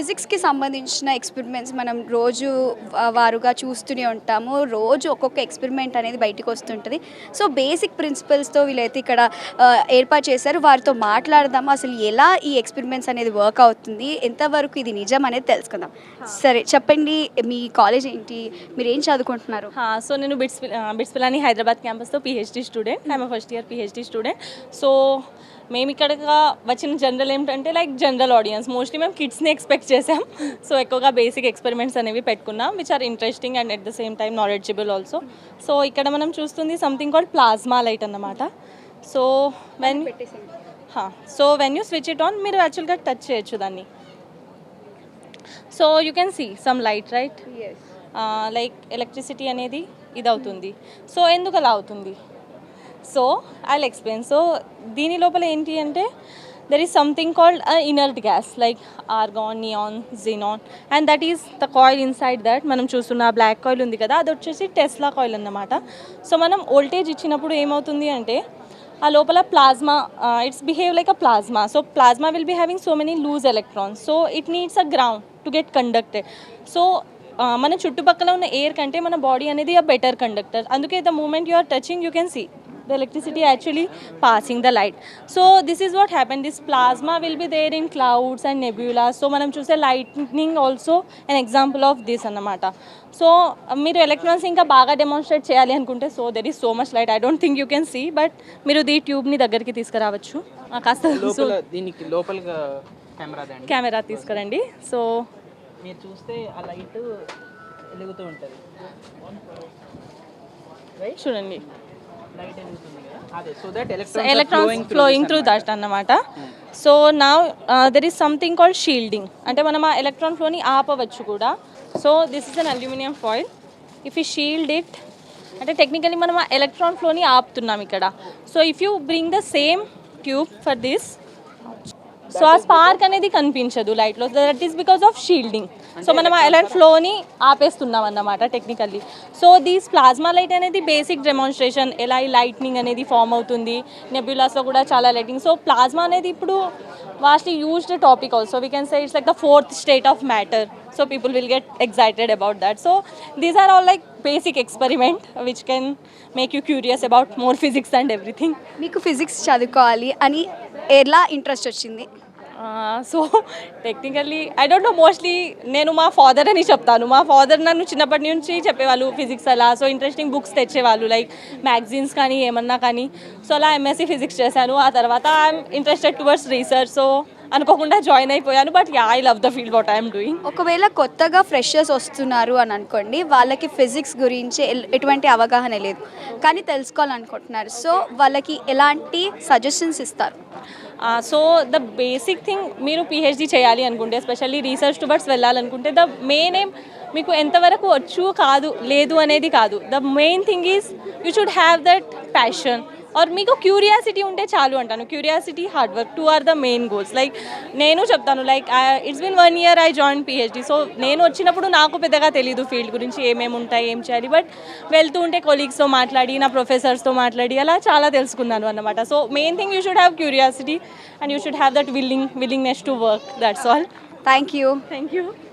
ఫిజిక్స్కి సంబంధించిన ఎక్స్పెరిమెంట్స్ మనం రోజు వారుగా చూస్తూనే ఉంటాము. రోజు ఒక్కొక్క ఎక్స్పెరిమెంట్ అనేది బయటకు వస్తుంటుంది. సో బేసిక్ ప్రిన్సిపల్స్తో వీళ్ళైతే ఇక్కడ ఏర్పాటు చేశారు. వారితో మాట్లాడదాము అసలు ఎలా ఈ ఎక్స్పెరిమెంట్స్ అనేది వర్క్ అవుతుంది? ఎంతవరకు ఇది నిజం అనేది తెలుసుకుందాం. సరే చెప్పండి. మీ కాలేజ్ ఏంటి? మీరు ఏం చదువుకుంటున్నారు సో నేను BITS bits Pilani Hyderabad క్యాంపస్తో PhD student I'm first year PhD student so మేము ఇక్కడగా వచ్చిన జనరల్ ఏమిటంటే లైక్ జనరల్ ఆడియన్స్ మోస్ట్లీ మేము కిడ్స్ని ఎక్స్పెక్ట్ చేసాం. సో ఎక్కువగా బేసిక్ ఎక్స్పెరిమెంట్స్ అనేవి పెట్టుకున్నాం which are interesting and at the same time knowledgeable also so ఇక్కడ మనం చూస్తుంది సంథింగ్ కాల్డ్ ప్లాజ్మా లైట్ అన్నమాట. So when so when you switch it on మీరు యాక్చువల్గా టచ్ చేయొచ్చు దాన్ని. So you can see some light right like electricity అనేది ఇది అవుతుంది సో ఎందుకు అలా అవుతుంది? సో ఐ ఎక్స్ప్లెయిన్ సో దీని లోపల ఏంటి అంటే there is something called a inert gas like argon neon xenon and that is the coil inside that మనం చూస్తున్న బ్లాక్ కాయిల్ ఉంది కదా అది వచ్చేసి టెస్లా కాయిల్ అన్నమాట. సో మనం ఓల్టేజ్ ఇచ్చినప్పుడు ఏమవుతుంది అంటే ఆ లోపల plasma it's behave like a plasma so plasma will be having so many loose electrons so it needs a ground to get conducted so మన చుట్టుపక్కల ఉన్న ఎయిర్ కంటే మన బాడీ అనేది అ బెటర్ కండక్టర్ అందుకే the moment you are touching you can see the electricity actually passing the light. So this is what happened. This plasma will be there in clouds and nebula. So మనం చూసే lightning also an example of this అన్నమాట so మీరు electrons ఇంకా బాగా demonstrate చేయాలి అనుకుంటే so there is so much light I don't think you can see but మీరు ఈ ట్యూబ్ని దగ్గరికి తీసుకురావచ్చు. కాస్త లోపల దీనికి లోపలగా కెమెరా కెమెరా తీసుకురండి. సో మీరు చూస్తే ఆ లైట్ వెలుగుతూ ఉంటుంది. చూడండి. ఎలక్ట్రాన్స్ ఫ్లోయింగ్ త్రూ దట్ అన్నమాట. సో నా there is something called shielding అంటే మనం ఆ ఎలక్ట్రాన్ ఫ్లోని ఆపవచ్చు కూడా. So this is an aluminium foil if you shield it అంటే టెక్నికలీ మనం ఆ ఎలక్ట్రాన్ ఫ్లోని ఆపుతున్నాం ఇక్కడ. So if you bring the same tube for this so ఆ స్పార్క్ అనేది కనిపించదు లైట్లో that is because of shielding so మనం ఎలక్ట్రాన్ ఫ్లోని ఆపేస్తున్నాం అన్నమాట technically so these plasma light అనేది బేసిక్ డెమాన్స్ట్రేషన్ ఎలా ఈ లైట్నింగ్ అనేది ఫామ్ అవుతుంది నెబ్యులాస్లో కూడా చాలా లైటింగ్ సో ప్లాజ్మా అనేది ఇప్పుడు vastly used topic also we can say it's like the fourth state of matter so people will get excited about that so these are all like basic experiment which can make you curious about more physics and everything మీకు physics చదువుకోవాలి అని ఎలా interest వచ్చింది? So technically I don't know mostly నేను మా father అని చెప్తాను. మా ఫాదర్ నన్ను చిన్నప్పటి నుంచి చెప్పేవాళ్ళు ఫిజిక్స్ అలా. సో ఇంట్రెస్టింగ్ బుక్స్ తెచ్చేవాళ్ళు లైక్ మ్యాగజైన్స్ కానీ ఏమన్నా కానీ. సో అలా ఎంఎస్సీ ఫిజిక్స్ చేశాను. ఆ తర్వాత I'm interested towards research so అనుకోకుండా జాయిన్ అయిపోయాను but yeah I love the field what I'm doing ఒకవేళ కొత్తగా ఫ్రెషర్స్ వస్తున్నారు అని అనుకోండి వాళ్ళకి ఫిజిక్స్ గురించి ఎటువంటి అవగాహన లేదు. కానీ తెలుసుకోవాలనుకుంటున్నారు. సో వాళ్ళకి ఎలాంటి సజెషన్స్ ఇస్తారు? సో ద బేసిక్ థింగ్ మీరు పిహెచ్డి చేయాలి అనుకుంటే ఎస్పెషల్లీ రీసెర్చ్ టువర్డ్స్ వెళ్ళాలనుకుంటే ద మెయిన్ ఏం మీకు ఎంతవరకు వచ్చు కాదు లేదు అనేది కాదు. The main thing is you should have that passion or మీకు క్యూరియాసిటీ ఉంటే చాలు అంటాను. Curiosity hard work two are the main goals like నేను చెప్తాను like it's been one year I join PhD so నేను వచ్చినప్పుడు నాకు పెద్దగా తెలియదు ఫీల్డ్ గురించి ఏమేమి ఉంటాయి ఏం చేయాలి. బట్ వెళ్తూ ఉంటే కొలీగ్స్తో మాట్లాడి నా ప్రొఫెసర్స్తో మాట్లాడి అలా చాలా తెలుసుకున్నాను అన్నమాట. So main thing you should have curiosity and you should have that willing willingness to work that's all thank you thank you